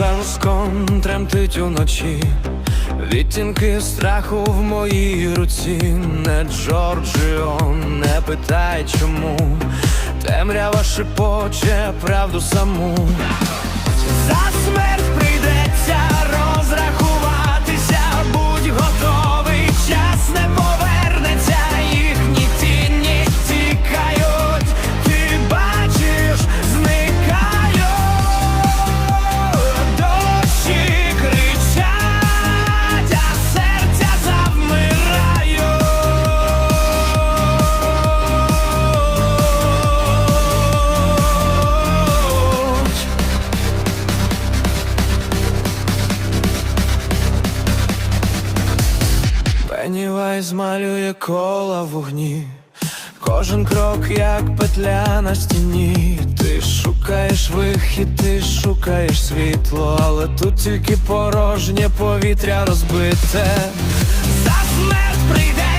айфон тремтить уночі, відтінки страху в моїй руці, не Джорджіо, не питай чому, темрява шепоче правду саму. За смерть Пеннівайз малює кола вогні, кожен крок як петля на стіні. Ти шукаєш вихід, ти шукаєш світло, але тут тільки порожнє повітря розбите. За смерть прийде